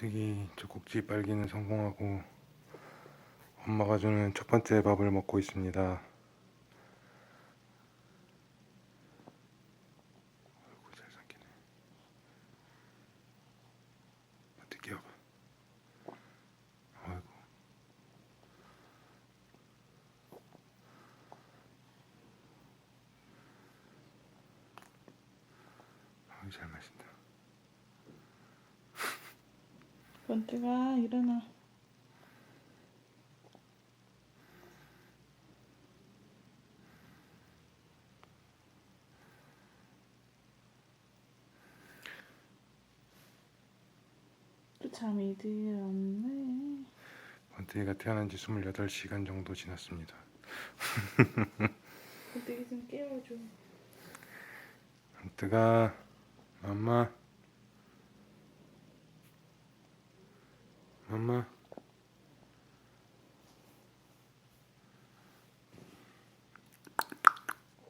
번뜨기 젖꼭지 빨기는 성공하고 엄마가 주는 첫 번째 밥을 먹고 있습니다. 아이고 잘 삼키네. 번뜨기 와봐. 아이고. 아이 잘 마신다. 번뜩아 일어나. 또 잠이 들었네. 번뜨기가 태어난 지 28시간 정도 지났습니다. 번뜩이 좀 깨워줘. 번뜨가 엄마 엄마.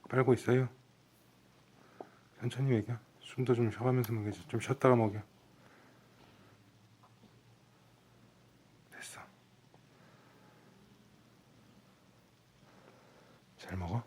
빨고 있어요? 천천히 먹여 숨도 좀 쉬어가면서 먹여줘 좀 쉬었다가 먹여. 됐어. 잘 먹어?